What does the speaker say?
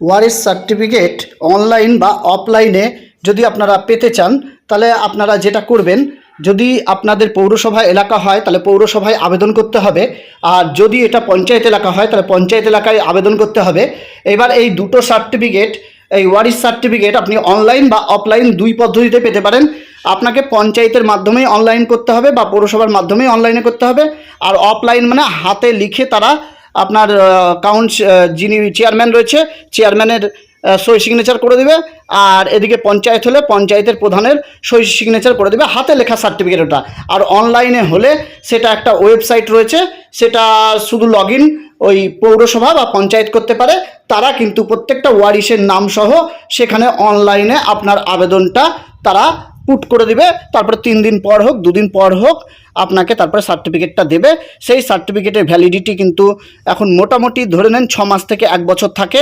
ওয়ারিস certificate online বা অফলাইনে যদি আপনারা পেতে চান, তাহলে আপনারা যেটা করবেন, যদি আপনাদের পৌরসভা এলাকা হয়, তাহলে পৌরসভায় আবেদন করতে হবে। আর যদি এটা পঞ্চায়েত এলাকা হয়, তাহলে পঞ্চায়েত এলাকায় আবেদন করতে হবে। এবার এই দুটো সার্টিফিকেট, এই ওয়ারিস সার্টিফিকেট আপনি অনলাইন বা অফলাইন দুই পদ্ধতিতে পেতে পারেন। আপনাকে পঞ্চায়েতের মাধ্যমেই অনলাইন করতে হবে বা পৌরসভার মাধ্যমেই অনলাইনে করতে হবে। আর অফলাইন মানে হাতে লিখে তারা আপনার কাউন্ট যিনি চেয়ারম্যান রয়েছে চেয়ারম্যানের সই সিগনেচার করে দেবে। আর এদিকে পঞ্চায়েত হলে পঞ্চায়েতের প্রধানের সই সিগনেচার করে দেবে, হাতে লেখা সার্টিফিকেট ওটা। আর অনলাইনে হলে সেটা একটা ওয়েবসাইট রয়েছে, সেটা শুধু লগ ওই পৌরসভা বা পঞ্চায়েত করতে পারে। তারা কিন্তু প্রত্যেকটা ওয়ারিশের নামসহ সেখানে অনলাইনে আপনার আবেদনটা তারা পুট করে দিবে, তারপরে তিন দিন পর হোক, দুদিন পর হোক, আপনাকে তারপরে সার্টিফিকেটটা দেবে। সেই সার্টিফিকেটের ভ্যালিডিটি কিন্তু এখন মোটামুটি ধরে নেন ছ মাস থেকে এক বছর থাকে।